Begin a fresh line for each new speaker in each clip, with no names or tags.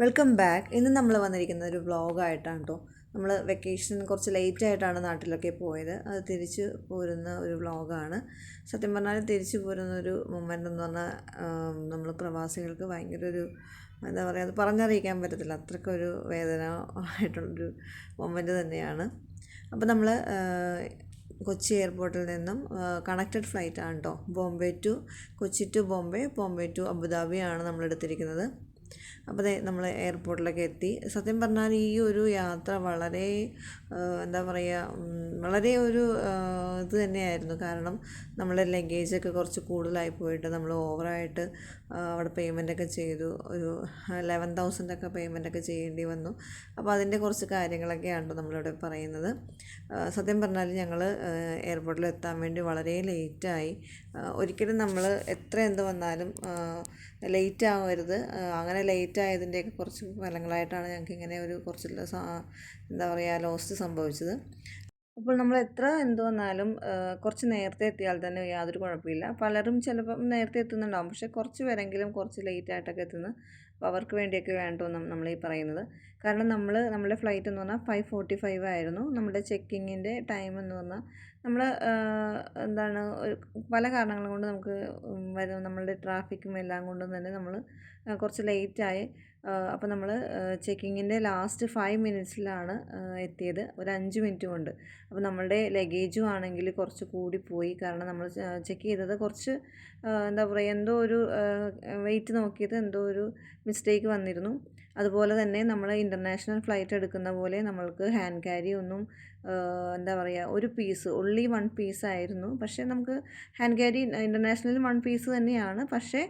Welcome back ഇന്ന് നമ്മൾ വന്നിരിക്കുന്ന ഒരു വ്ളോഗായിട്ടാണ് കേട്ടോ നമ്മൾ വെക്കേഷൻ കുറച്ച് ലേറ്റ് ആയിട്ടാണ് നാട്ടിലൊക്കെ പോയത്. അത് തിരിച്ച് പോരുന്ന ഒരു വ്ളോഗാണ് സത്യം പറഞ്ഞാൽ തിരിച്ച് പോരുന്ന ഒരു മൊമെന്റ് എന്ന് പറഞ്ഞാൽ നമ്മൾ പ്രവാസികൾക്ക് ഭയങ്കര ഒരു എന്താ പറയുക അത് പറഞ്ഞറിയിക്കാൻ പറ്റത്തില്ല. അത്രയ്ക്കൊരു വേദന ആയിട്ടുള്ളൊരു മൊമെന്റ് തന്നെയാണ്. അപ്പോൾ നമ്മൾ കൊച്ചി എയർപോർട്ടിൽ നിന്നും കണക്റ്റഡ് ഫ്ലൈറ്റ് ആണ് കേട്ടോ Bombay to Kochi to Bombay Bombay to അബുദാബിയാണ് നമ്മൾ എടുത്തിരിക്കുന്നത് അപ്പോൾ ദേ നമ്മൾ എയർപോർട്ടിലൊക്കെ എത്തി. സത്യം പറഞ്ഞാൽ ഈ ഒരു യാത്ര വളരെ എന്താ പറയുക വളരെ ഒരു ഇത് തന്നെയായിരുന്നു. കാരണം നമ്മുടെ ലഗേജൊക്കെ കുറച്ച് കൂടുതലായി പോയിട്ട് നമ്മൾ ഓവറായിട്ട് അവിടെ പേയ്മെന്റൊക്കെ ചെയ്തു. ഒരു ലെവൻ തൗസൻഡൊക്കെ പേയ്മെന്റൊക്കെ ചെയ്യേണ്ടി വന്നു. അപ്പോൾ അതിന്റെ കുറച്ച് കാര്യങ്ങളൊക്കെയാണ് നമ്മളിവിടെ പറയുന്നത്. സത്യം പറഞ്ഞാൽ ഞങ്ങൾ എയർപോർട്ടിൽ എത്താൻ വേണ്ടി വളരെ ലേറ്റായി. ഒരിക്കലും നമ്മൾ എത്ര എന്ത് വന്നാലും ലേറ്റ് ആവരുത്. അങ്ങനെ ലേറ്റ് ആയതിന്റെയൊക്കെ കുറച്ച് ഫലങ്ങളായിട്ടാണ് ഞങ്ങൾക്ക് ഇങ്ങനെ ഒരു കുറച്ചുള്ള എന്താ പറയുക ലോസ്റ്റ് സംഭവിച്ചത്. അപ്പോൾ നമ്മൾ എത്ര എന്ത് വന്നാലും കുറച്ച് നേരത്തെ എത്തിയാൽ തന്നെ യാതൊരു കുഴപ്പമില്ല. പലരും ചിലപ്പം നേരത്തെ എത്തുന്നുണ്ടാവും. പക്ഷേ കുറച്ച് പേരെങ്കിലും കുറച്ച് ലേറ്റ് ആയിട്ടൊക്കെ എത്തുന്നു അപ്പോൾ അവർക്ക് വേണ്ടിയൊക്കെ വേണ്ടോ നമ്മൾ ഈ പറയുന്നത്. കാരണം നമ്മൾ നമ്മുടെ ഫ്ലൈറ്റ് എന്ന് പറഞ്ഞാൽ ഫൈവ് ഫോർട്ടി ഫൈവ് ആയിരുന്നു. നമ്മുടെ ചെക്കിങ്ങിന്റെ ടൈം എന്ന് പറഞ്ഞാൽ നമ്മൾ എന്താണ് പല കാരണങ്ങൾ കൊണ്ട് നമുക്ക് വരും നമ്മളുടെ ട്രാഫിക്കും എല്ലാം കൊണ്ടും തന്നെ നമ്മൾ കുറച്ച് ലേറ്റായി അപ്പോൾ നമ്മൾ ചെക്കിങ്ങിന്റെ ലാസ്റ്റ് ഫൈവ് മിനിറ്റ്സിലാണ് എത്തിയത്. ഒരു അഞ്ച് മിനിറ്റ് കൊണ്ട്. അപ്പോൾ നമ്മളുടെ ലഗേജും ആണെങ്കിൽ കുറച്ച് കൂടിപ്പോയി കാരണം നമ്മൾ ചെക്ക് ചെയ്തത് കുറച്ച് എന്താ പറയുക എന്തോ ഒരു വെയിറ്റ് നോക്കിയത് എന്തോ ഒരു മിസ്റ്റേക്ക് വന്നിരുന്നു. അതുപോലെ തന്നെ നമ്മൾ ഇന്റർനാഷണൽ ഫ്ലൈറ്റ് എടുക്കുന്ന പോലെ നമ്മൾക്ക് ഹാൻഡ് ക്യാരി ഒന്നും എന്താ പറയുക ഒരു പീസ് ഒൺലി വൺ പീസ് ആയിരുന്നു. പക്ഷേ നമുക്ക് hand carry international one piece തന്നെയാണ്. പക്ഷേ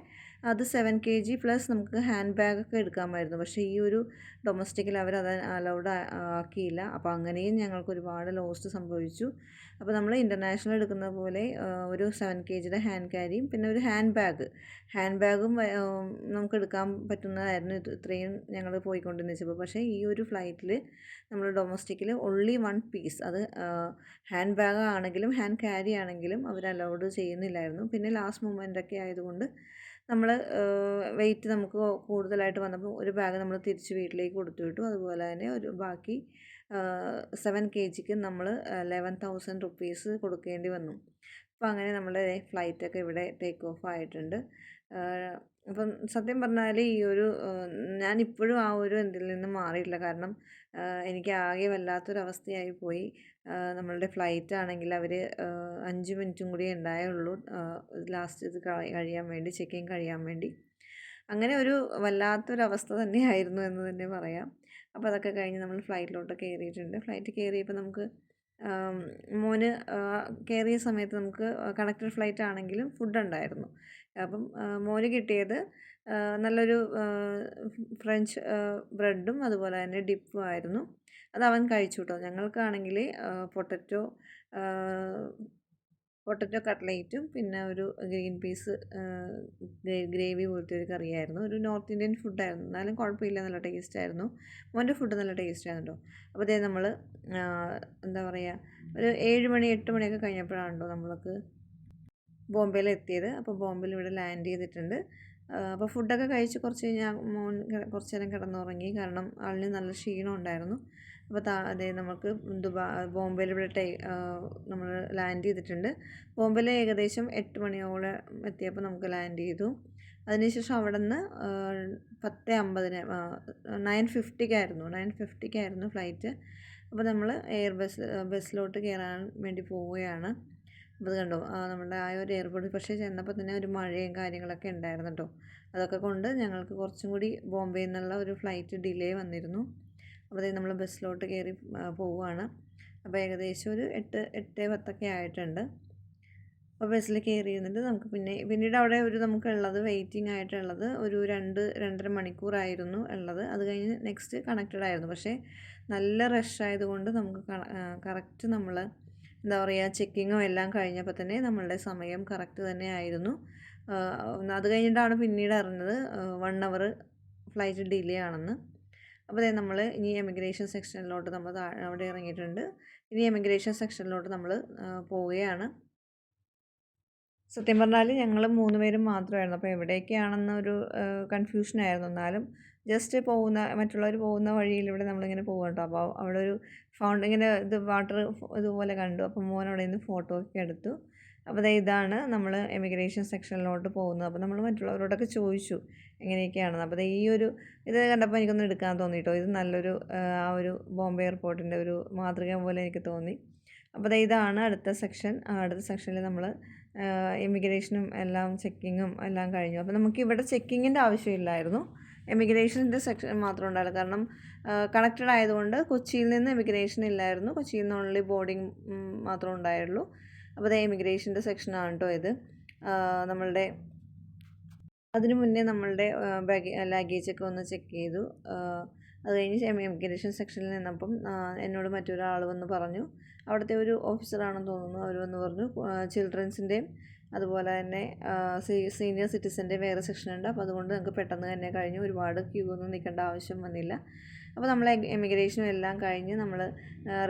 അത് സെവൻ കെ ജി പ്ലസ് നമുക്ക് ഹാൻഡ് ബാഗൊക്കെ എടുക്കാമായിരുന്നു. പക്ഷേ ഈ ഒരു ഡൊമസ്റ്റിക്കിൽ അവർ അത് അലൗഡ് ആക്കിയില്ല. അപ്പോൾ അങ്ങനെയും ഞങ്ങൾക്ക് ഒരുപാട് ലോസ്റ്റ് സംഭവിച്ചു. അപ്പോൾ നമ്മൾ ഇന്റർനാഷണൽ എടുക്കുന്ന പോലെ ഒരു സെവൻ കെ ജിയുടെ ഹാൻഡ് ക്യാരിയും പിന്നെ ഒരു ഹാൻഡ് ബാഗ് ഹാൻഡ് ബാഗും നമുക്ക് എടുക്കാൻ പറ്റുന്നതായിരുന്നു. ഇത് ഇത്രയും ഞങ്ങൾ പോയിക്കൊണ്ടിരുന്നപ്പോൾ പക്ഷേ ഈ ഒരു ഫ്ലൈറ്റിൽ നമ്മൾ ഡൊമസ്റ്റിക്കിൽ ഒൺലി വൺ പീസ് അത് ഹാൻഡ് ബാഗ് ആണെങ്കിലും ഹാൻഡ് ക്യാരി ആണെങ്കിലും അവർ അലൗഡ് ചെയ്യുന്നില്ലായിരുന്നു. പിന്നെ ലാസ്റ്റ് മൊമെന്റൊക്കെ ആയതുകൊണ്ട് നമ്മൾ വെയിറ്റ് നമുക്ക് കൂടുതലായിട്ട് വന്നപ്പോൾ ഒരു ബാഗ് നമ്മൾ തിരിച്ച് വീട്ടിലേക്ക് കൊടുത്തു വിട്ടു. അതുപോലെ തന്നെ ഒരു ബാക്കി സെവൻ കെ ജിക്ക് നമ്മൾ ലെവൻ തൗസൻഡ് റുപ്പീസ് കൊടുക്കേണ്ടി വന്നു. അപ്പോൾ അങ്ങനെ നമ്മുടെ ഫ്ലൈറ്റൊക്കെ ഇവിടെ ടേക്ക് ഓഫ് ആയിട്ടുണ്ട്. അപ്പം സത്യം പറഞ്ഞാൽ ഈ ഒരു ഞാനിപ്പോഴും ആ ഒരു ഇതിൽ നിന്ന് മാറിയിട്ടില്ല. കാരണം എനിക്ക് ആകെ വല്ലാത്തൊരവസ്ഥയായി പോയി. നമ്മളുടെ ഫ്ലൈറ്റ് ആണെങ്കിൽ അവർ അഞ്ച് മിനിറ്റും കൂടി ഉണ്ടായുള്ളൂ. ലാസ്റ്റ് ഇത് കഴിയാൻ വേണ്ടി ചെക്ക് ഇൻ കഴിയാൻ വേണ്ടി. അങ്ങനെ ഒരു വല്ലാത്തൊരവസ്ഥ തന്നെയായിരുന്നു എന്ന് തന്നെ പറയാം. അപ്പോൾ അതൊക്കെ കഴിഞ്ഞ് നമ്മൾ ഫ്ലൈറ്റിലോട്ട് കയറിയിട്ടുണ്ട്. ഫ്ലൈറ്റ് കയറിയപ്പോൾ നമുക്ക് മോന് കയറിയ സമയത്ത് നമുക്ക് കണക്റ്റഡ് ഫ്ലൈറ്റ് ആണെങ്കിലും ഫുഡ് ഉണ്ടായിരുന്നു. അപ്പം മോന് കിട്ടിയത് നല്ലൊരു ഫ്രഞ്ച് ബ്രെഡും അതുപോലെ തന്നെ ഡിപ്പും ആയിരുന്നു. അത് അവൻ കഴിച്ചു കേട്ടോ ഞങ്ങൾക്കാണെങ്കിൽ പൊട്ടറ്റോ പൊട്ടറ്റോ കട്ട്ലേറ്റും പിന്നെ ഒരു ഗ്രീൻ പീസ് ഗ്രേവി പോലത്തെ ഒരു കറിയായിരുന്നു. ഒരു നോർത്ത് ഇന്ത്യൻ ഫുഡായിരുന്നു. എന്നാലും കുഴപ്പമില്ല. നല്ല ടേസ്റ്റ് ആയിരുന്നു. മോന്റെ ഫുഡ് നല്ല ടേസ്റ്റ് ആയിരുന്നു അപ്പോൾ അതേ നമ്മൾ എന്താ പറയുക ഒരു ഏഴ് മണി എട്ട് മണിയൊക്കെ കഴിഞ്ഞപ്പോഴാണല്ലോ നമ്മൾക്ക് ബോംബെയിൽ എത്തിയത് അപ്പോൾ ബോംബെയിൽ ഇവിടെ ലാൻഡ് ചെയ്തിട്ടുണ്ട്. അപ്പോൾ ഫുഡൊക്കെ കഴിച്ച് കുറച്ച് കഴിഞ്ഞാൽ മോൻ കുറച്ച് നേരം കിടന്നുറങ്ങി. കാരണം ആളിന് നല്ല ക്ഷീണം ഉണ്ടായിരുന്നു. അപ്പോൾ താ അതെ നമുക്ക് ദുബാ ബോംബെയിൽ ഇവിടെ ടൈ നമ്മൾ ലാൻഡ് ചെയ്തിട്ടുണ്ട്. ബോംബെയിൽ ഏകദേശം എട്ട് മണിയോളം എത്തിയപ്പോൾ നമുക്ക് ലാൻഡ് ചെയ്തു. അതിനുശേഷം അവിടെ നിന്ന് പത്ത് അമ്പതിന് നയൻ ഫിഫ്റ്റിക്കായിരുന്നു. നയൻ ഫിഫ്റ്റിക്കായിരുന്നു ഫ്ലൈറ്റ്. അപ്പോൾ നമ്മൾ എയർ ബസ് ബസ്സിലോട്ട് കയറാൻ വേണ്ടി പോവുകയാണ്. അപ്പോൾ അത് കണ്ടോ നമ്മുടെ ആ ഒരു എയർപോർട്ടിൽ പക്ഷേ ചെന്നപ്പോൾ തന്നെ ഒരു മഴയും കാര്യങ്ങളൊക്കെ ഉണ്ടായിരുന്നു കേട്ടോ അതൊക്കെ കൊണ്ട് ഞങ്ങൾക്ക് കുറച്ചും കൂടി ബോംബെയിൽ നിന്നുള്ള ഒരു ഫ്ലൈറ്റ് ഡിലേ വന്നിരുന്നു. അപ്പോൾ നമ്മൾ ബസ്സിലോട്ട് കയറി പോവുകയാണ്. അപ്പോൾ ഏകദേശം ഒരു എട്ട് എട്ട് പത്തൊക്കെ ആയിട്ടുണ്ട്. അപ്പോൾ ബസ്സിൽ കയറി ഇരുന്നിട്ട് നമുക്ക് പിന്നെ പിന്നീട് അവിടെ ഒരു നമുക്കുള്ളത് വെയിറ്റിംഗ് ആയിട്ടുള്ളത് ഒരു രണ്ട് രണ്ടര മണിക്കൂറായിരുന്നു ഉള്ളത്. അത് കഴിഞ്ഞ് നെക്സ്റ്റ് കണക്റ്റഡ് ആയിരുന്നു. പക്ഷേ നല്ല റഷ് ആയതുകൊണ്ട് നമുക്ക് കറക്റ്റ് നമ്മൾ എന്താ പറയുക ചെക്കിങ്ങും എല്ലാം കഴിഞ്ഞപ്പോൾ തന്നെ നമ്മളുടെ സമയം കറക്റ്റ് തന്നെ ആയിരുന്നു. അത് കഴിഞ്ഞിട്ടാണ് പിന്നീട് അറിഞ്ഞത് വൺ അവർ ഫ്ലൈറ്റ് ഡിലേ ആണെന്ന്. അപ്പോൾ അതായത് നമ്മൾ ഇനി എമിഗ്രേഷൻ സെക്ഷനിലോട്ട് നമ്മൾ അവിടെ ഇറങ്ങിയിട്ടുണ്ട്. ഇനി എമിഗ്രേഷൻ സെക്ഷനിലോട്ട് നമ്മൾ പോവുകയാണ്. സത്യം പറഞ്ഞാൽ ഞങ്ങൾ മൂന്ന് പേരും മാത്രമായിരുന്നു. അപ്പോൾ എവിടേക്കാണെന്നൊരു കൺഫ്യൂഷനായിരുന്നു എന്നാലും ജസ്റ്റ് പോകുന്ന മറ്റുള്ളവർ പോകുന്ന വഴിയിലൂടെ നമ്മളിങ്ങനെ പോകും കേട്ടോ അപ്പോൾ അവിടെ ഒരു ഫൗണ്ട് ഇങ്ങനെ ഇത് വാട്ടർ ഇതുപോലെ കണ്ടു. അപ്പോൾ മോൻ അവിടെ നിന്ന് ഫോട്ടോ ഒക്കെ എടുത്തു. അപ്പോൾ ഇതാണ് നമ്മൾ എമിഗ്രേഷൻ സെക്ഷനിലോട്ട് പോകുന്നത്. അപ്പോൾ നമ്മൾ മറ്റുള്ളവരോടൊക്കെ ചോദിച്ചു എങ്ങനെയൊക്കെയാണെന്ന്. അപ്പോൾ ഈ ഒരു ഇത് കണ്ടപ്പോൾ എനിക്കൊന്ന് എടുക്കാൻ തോന്നി കേട്ടോ ഇത് നല്ലൊരു ആ ഒരു ബോംബെ എയർപോർട്ടിന്റെ ഒരു മാതൃക പോലെ എനിക്ക് തോന്നി. അപ്പോൾ ഇതാണ് അടുത്ത സെക്ഷൻ അടുത്ത സെക്ഷനിൽ നമ്മൾ ഇമിഗ്രേഷനും എല്ലാം ചെക്കിങ്ങും എല്ലാം കഴിഞ്ഞു. അപ്പോൾ നമുക്ക് ഇവിടെ ചെക്കിങ്ങിന്റെ ആവശ്യമില്ലായിരുന്നു. എമിഗ്രേഷന്റെ സെക്ഷൻ മാത്രം ഉണ്ടായിരുന്നു കാരണം കണക്റ്റഡ് ആയതുകൊണ്ട് കൊച്ചിയിൽ നിന്ന് എമിഗ്രേഷൻ ഇല്ലായിരുന്നു. കൊച്ചിയിൽ നിന്ന് ഓൺലി ബോർഡിങ് മാത്രം ഉണ്ടായുള്ളൂ. അപ്പോൾ അത് എമിഗ്രേഷന്റെ സെക്ഷനാണ് കേട്ടോ ഇത്. നമ്മളുടെ അതിനു മുന്നേ നമ്മളുടെ ബാഗ് ലഗേജൊക്കെ ഒന്ന് ചെക്ക് ചെയ്തു. അത് കഴിഞ്ഞ് എമിഗ്രേഷൻ സെക്ഷനിൽ നിന്നപ്പം എന്നോട് മറ്റൊരാൾ വന്ന് പറഞ്ഞു. അവിടുത്തെ ഒരു ഓഫീസറാണെന്ന് തോന്നുന്നു. അവർ വന്ന് പറഞ്ഞു ചിൽഡ്രൻസിന്റെയും അതുപോലെ തന്നെ സീനിയർ സിറ്റിസന്റെ വേറെ സെക്ഷൻ ഉണ്ട് അപ്പോൾ അതുകൊണ്ട് നമുക്ക് പെട്ടെന്ന് തന്നെ കഴിഞ്ഞ് ഒരുപാട് ക്യൂ ഒന്നും നിൽക്കേണ്ട ആവശ്യം വന്നില്ല. അപ്പോൾ നമ്മൾ എമിഗ്രേഷനും എല്ലാം കഴിഞ്ഞ് നമ്മൾ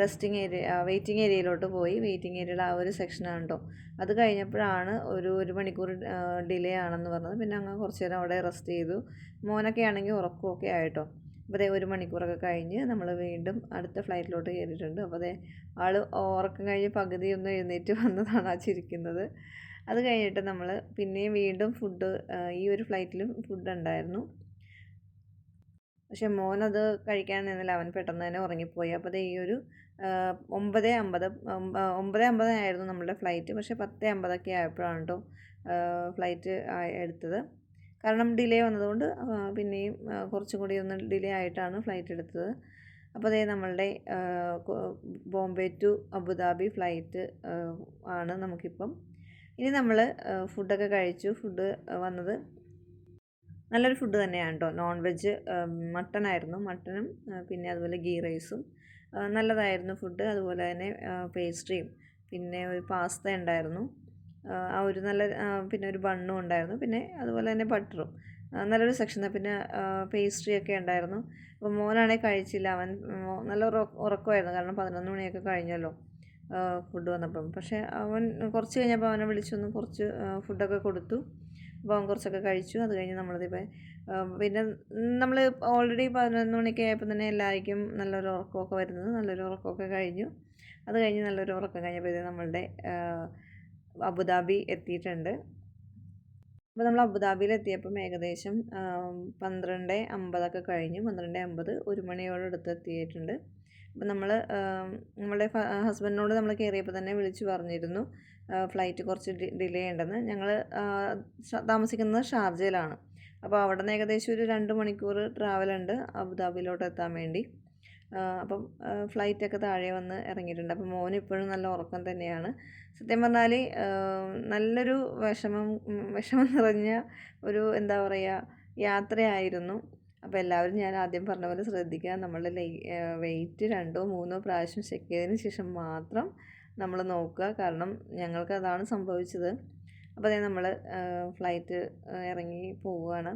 റെസ്റ്റിംഗ് ഏരിയ വെയിറ്റിംഗ് ഏരിയയിലോട്ട് പോയി. വെയിറ്റിംഗ് ഏരിയയുടെ ആ ഒരു സെക്ഷനാണ് കേട്ടോ അത് കഴിഞ്ഞപ്പോഴാണ് ഒരു ഒരു മണിക്കൂർ ഡിലേ ആണെന്ന് പറഞ്ഞത്. പിന്നെ അങ്ങ് കുറച്ച് നേരം അവിടെ റെസ്റ്റ് ചെയ്തു. മോനൊക്കെ ആണെങ്കിൽ ഉറക്കമൊക്കെ ആയിട്ടോ അപ്പോൾ ഒരു മണിക്കൂറൊക്കെ കഴിഞ്ഞ് നമ്മൾ വീണ്ടും അടുത്ത ഫ്ലൈറ്റിലോട്ട് കയറിയിട്ടുണ്ട്. അപ്പോൾ അതേ ആൾ ഉറക്കം കഴിഞ്ഞ് പകുതി ഒന്ന് എഴുന്നേറ്റ് വന്നതാണ് ആ ചിരിക്കുന്നത്. അത് കഴിഞ്ഞിട്ട് നമ്മൾ പിന്നെയും വീണ്ടും ഫുഡ് ഈ ഒരു ഫ്ലൈറ്റിലും ഫുഡ് ഉണ്ടായിരുന്നു. പക്ഷെ മോനത് കഴിക്കാൻ നിന്നില്ല. അവൻ പെട്ടെന്ന് തന്നെ ഉറങ്ങിപ്പോയി. അപ്പോൾ ഈ ഒരു ഒമ്പത് അമ്പത് ഒമ്പത് അമ്പതിനായിരുന്നു നമ്മുടെ ഫ്ലൈറ്റ് പക്ഷേ പത്ത് അമ്പതൊക്കെ ആയപ്പോഴാണ് കേട്ടോ ഫ്ലൈറ്റ് എടുത്തത്. കാരണം ഡിലേ വന്നതുകൊണ്ട് പിന്നെയും കുറച്ചും കൂടി ഒന്ന് ഡിലേ ആയിട്ടാണ് ഫ്ലൈറ്റ് എടുത്തത്. അപ്പോൾ അതേ നമ്മളുടെ ബോംബെ ടു അബുദാബി ഫ്ലൈറ്റ് ആണ് നമുക്കിപ്പം ഇനി നമ്മൾ ഫുഡൊക്കെ കഴിച്ചു. ഫുഡ് വന്നത് നല്ലൊരു ഫുഡ് തന്നെയാണ് കേട്ടോ നോൺ വെജ് മട്ടൺ ആയിരുന്നു. മട്ടനും പിന്നെ അതുപോലെ ഗീ റൈസും. നല്ലതായിരുന്നു ഫുഡ്. അതുപോലെ തന്നെ പേസ്ട്രിയും. പിന്നെ ഒരു പാസ്ത ഉണ്ടായിരുന്നു. ആ ഒരു നല്ല പിന്നെ ഒരു ബണ്ണും ഉണ്ടായിരുന്നു. പിന്നെ അതുപോലെ തന്നെ ബട്ടറും. നല്ലൊരു സെക്ഷൻ. പിന്നെ പേസ്ട്രി ഒക്കെ ഉണ്ടായിരുന്നു. അപ്പോൾ മോനാണെങ്കിൽ കഴിച്ചില്ല. അവൻ നല്ല ഉറക്കമായിരുന്നു. കാരണം പതിനൊന്ന് മണിയൊക്കെ കഴിഞ്ഞല്ലോ. ഫുഡ് വന്നപ്പം. പക്ഷേ അവൻ കുറച്ച് കഴിഞ്ഞപ്പോൾ അവനെ വിളിച്ചൊന്ന് കുറച്ച് ഫുഡൊക്കെ കൊടുത്തു. അപ്പോൾ അവൻ കുറച്ചൊക്കെ കഴിച്ചു. അത് കഴിഞ്ഞ് നമ്മളിതിപ്പോൾ പിന്നെ നമ്മൾ ഓൾറെഡി പതിനൊന്ന് മണിയൊക്കെ ആയപ്പോൾ തന്നെ എല്ലാവർക്കും നല്ലൊരു ഉറക്കമൊക്കെ വരുന്നത്. നല്ലൊരു ഉറക്കമൊക്കെ കഴിഞ്ഞു. അത് കഴിഞ്ഞ് നല്ലൊരു ഉറക്കം കഴിഞ്ഞപ്പോൾ ഇത് നമ്മളുടെ അബുദാബി എത്തിയിട്ടുണ്ട്. അപ്പോൾ നമ്മൾ അബുദാബിയിലെത്തിയപ്പം ഏകദേശം പന്ത്രണ്ട് അമ്പതൊക്കെ കഴിഞ്ഞു. പന്ത്രണ്ട് അമ്പത് ഒരു മണിയോടടുത്ത് എത്തിയിട്ടുണ്ട്. അപ്പം നമ്മൾ നമ്മുടെ ഹസ്ബൻഡിനോട് നമ്മൾ കയറിയപ്പോൾ തന്നെ വിളിച്ചു പറഞ്ഞിരുന്നു ഫ്ലൈറ്റ് കുറച്ച് ഡിലേ ഉണ്ടെന്ന്. ഞങ്ങൾ താമസിക്കുന്നത് ഷാർജയിലാണ്. അപ്പോൾ അവിടെ നിന്ന് ഏകദേശം ഒരു രണ്ട് മണിക്കൂർ ട്രാവലുണ്ട് അബുദാബിയിലോട്ട് എത്താൻ വേണ്ടി. അപ്പം ഫ്ലൈറ്റൊക്കെ താഴെ വന്ന് ഇറങ്ങിയിട്ടുണ്ട്. അപ്പം മോൻ ഇപ്പോഴും നല്ല ഉറക്കം തന്നെയാണ്. സത്യം പറഞ്ഞാൽ നല്ലൊരു വിഷമം വിഷമം നിറഞ്ഞ ഒരു എന്താ പറയുക യാത്രയായിരുന്നു. അപ്പോൾ എല്ലാവരും ഞാൻ ആദ്യം പറഞ്ഞ പോലെ ശ്രദ്ധിക്കുക. നമ്മളുടെ വെയിറ്റ് രണ്ടോ മൂന്നോ പ്രാവശ്യം ചെക്ക് ചെയ്തതിന് ശേഷം മാത്രം നമ്മൾ നോക്കുക. കാരണം ഞങ്ങൾക്ക് അതാണ് സംഭവിച്ചത്. അപ്പോൾ അതേ നമ്മൾ ഫ്ലൈറ്റ് ഇറങ്ങി പോവുകയാണ്.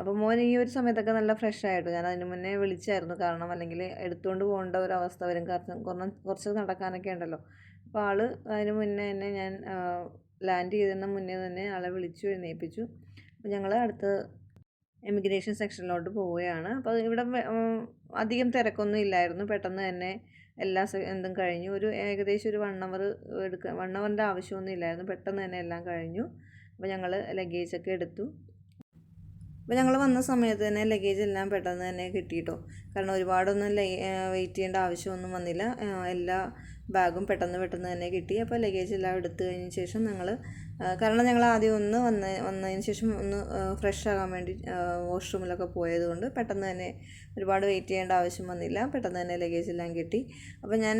അപ്പോൾ മോൻ ഈ ഒരു സമയത്തൊക്കെ നല്ല ഫ്രഷ് ആയിട്ട് ഞാൻ അതിന് മുന്നേ വിളിച്ചായിരുന്നു. കാരണം അല്ലെങ്കിൽ എടുത്തുകൊണ്ട് പോകേണ്ട ഒരു അവസ്ഥ വരും. കാരണം കുറച്ച് നടക്കാനൊക്കെ ഉണ്ടല്ലോ. അപ്പോൾ ആൾ അതിന് മുന്നേ തന്നെ ഞാൻ ലാൻഡ് ചെയ്തതിന് മുന്നേ തന്നെ ആളെ വിളിച്ചു എഴുന്നേൽപ്പിച്ചു അപ്പോൾ ഞങ്ങൾ അടുത്ത് എമിഗ്രേഷൻ സെക്ഷനിലോട്ട് പോവുകയാണ്. അപ്പോൾ ഇവിടെ അധികം തിരക്കൊന്നും ഇല്ലായിരുന്നു. പെട്ടെന്ന് തന്നെ എല്ലാ എന്തും കഴിഞ്ഞു. ഒരു ഏകദേശം ഒരു വൺ അവർ എടുക്കുക വൺ അവറിന്റെ ആവശ്യമൊന്നും ഇല്ലായിരുന്നു. പെട്ടെന്ന് തന്നെ എല്ലാം കഴിഞ്ഞു. അപ്പോൾ ഞങ്ങൾ ലഗേജൊക്കെ എടുത്തു. അപ്പോൾ ഞങ്ങൾ വന്ന സമയത്ത് തന്നെ ലഗേജ് എല്ലാം പെട്ടെന്ന് തന്നെ കിട്ടിയിട്ടോ കാരണം ഒരുപാടൊന്നും വെയിറ്റ് ചെയ്യേണ്ട ആവശ്യമൊന്നും വന്നില്ല. എല്ലാ ബാഗും പെട്ടെന്ന് പെട്ടെന്ന് തന്നെ കിട്ടി. അപ്പോൾ ലഗേജ് എല്ലാം എടുത്തു കഴിഞ്ഞ ശേഷം ഞങ്ങൾ കാരണം ഞങ്ങൾ ആദ്യം ഒന്ന് വന്ന വന്നതിന് ശേഷം ഒന്ന് ഫ്രഷ് ആകാൻ വേണ്ടി വാഷ്റൂമിലൊക്കെ പോയത് കൊണ്ട് പെട്ടെന്ന് തന്നെ ഒരുപാട് വെയിറ്റ് ചെയ്യേണ്ട ആവശ്യം വന്നില്ല. പെട്ടെന്ന് തന്നെ ലഗേജ് എല്ലാം കിട്ടി. അപ്പോൾ ഞാൻ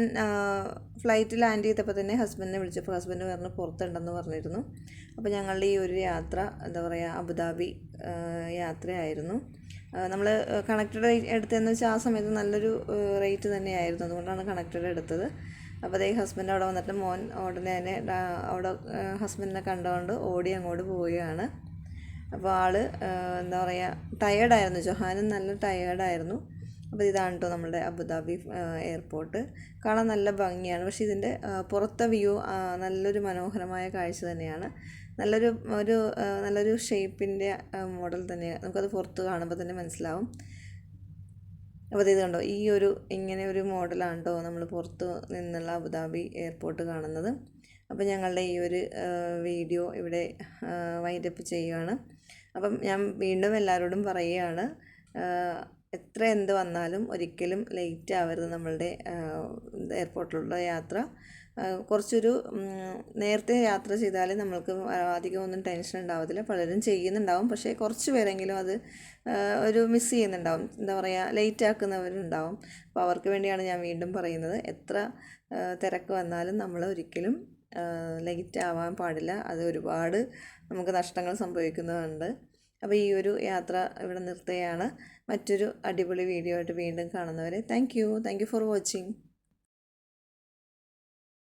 ഫ്ലൈറ്റ് ലാൻഡ് ചെയ്തപ്പോൾ തന്നെ ഹസ്ബൻഡിനെ വിളിച്ചപ്പോൾ ഹസ്ബൻഡ് പറഞ്ഞ് പുറത്തുണ്ടെന്ന് പറഞ്ഞിരുന്നു. അപ്പോൾ ഞങ്ങളുടെ ഈ ഒരു യാത്ര എന്താ പറയുക അബുദാബി യാത്രയായിരുന്നു. നമ്മൾ കണക്റ്റഡ് എടുത്തതെന്ന് വെച്ചാൽ ആ സമയത്ത് നല്ലൊരു റേറ്റ് തന്നെയായിരുന്നു. അതുകൊണ്ടാണ് കണക്റ്റഡ് എടുത്തത്. അപ്പോൾ അതേ ഹസ്ബൻഡ് അവിടെ വന്നിട്ട് മോൻ ഉടനെ തന്നെ അവിടെ ഹസ്ബൻഡിനെ കണ്ടുകൊണ്ട് ഓടി അങ്ങോട്ട് പോവുകയാണ്. അപ്പോൾ ആൾ എന്താ പറയുക ടയേർഡായിരുന്നു ജൊഹാനും നല്ല ടയേർഡായിരുന്നു അപ്പോൾ ഇതാണ് കേട്ടോ നമ്മുടെ അബുദാബി എയർപോർട്ട് കാണാൻ നല്ല ഭംഗിയാണ്. പക്ഷേ ഇതിന്റെ പുറത്തെ വ്യൂ നല്ലൊരു മനോഹരമായ കാഴ്ച തന്നെയാണ്. നല്ലൊരു ഒരു നല്ലൊരു ഷേപ്പിന്റെ മോഡൽ തന്നെയാണ് നമുക്കത് പുറത്ത് കാണുമ്പോൾ തന്നെ മനസ്സിലാവും. അപ്പോൾ ഇത് കണ്ടോ? ഈ ഒരു ഇങ്ങനെ ഒരു മോഡലാണ് കേട്ടോ നമ്മൾ പുറത്ത് നിന്നുള്ള അബുദാബി എയർപോർട്ട് കാണുന്നത്. അപ്പോൾ ഞങ്ങളുടെ ഈ ഒരു വീഡിയോ ഇവിടെ വൈൻഡപ്പ് ചെയ്യുകയാണ് അപ്പം ഞാൻ വീണ്ടും എല്ലാവരോടും പറയുകയാണ് എത്ര എന്ത് വന്നാലും ഒരിക്കലും ലേറ്റ് ആവരുത് നമ്മളുടെ എയർപോർട്ടിലുള്ള യാത്ര. കുറച്ചൊരു നേരത്തെ യാത്ര ചെയ്താൽ നമ്മൾക്ക് അധികം ഒന്നും ടെൻഷൻ ഉണ്ടാവത്തില്ല. പലരും ചെയ്യുന്നുണ്ടാവും. പക്ഷേ കുറച്ച് പേരെങ്കിലും അത് ഒരു മിസ് ചെയ്യുന്നുണ്ടാവും. എന്താ പറയുക ലേറ്റ് ആക്കുന്നവരുണ്ടാവും. അപ്പോൾ അവർക്ക് വേണ്ടിയാണ് ഞാൻ വീണ്ടും പറയുന്നത്. എത്ര തിരക്ക് വന്നാലും നമ്മൾ ഒരിക്കലും ലേറ്റ് ആവാൻ പാടില്ല. അത് ഒരുപാട് നമുക്ക് നഷ്ടങ്ങൾ സംഭവിക്കുന്നതുണ്ട്. അപ്പോൾ ഈ ഒരു യാത്ര ഇവിടെ നിർത്തുകയാണ്. മറ്റൊരു അടിപൊളി വീഡിയോ ആയിട്ട് വീണ്ടും കാണുന്നവരെ thank you thank you for watching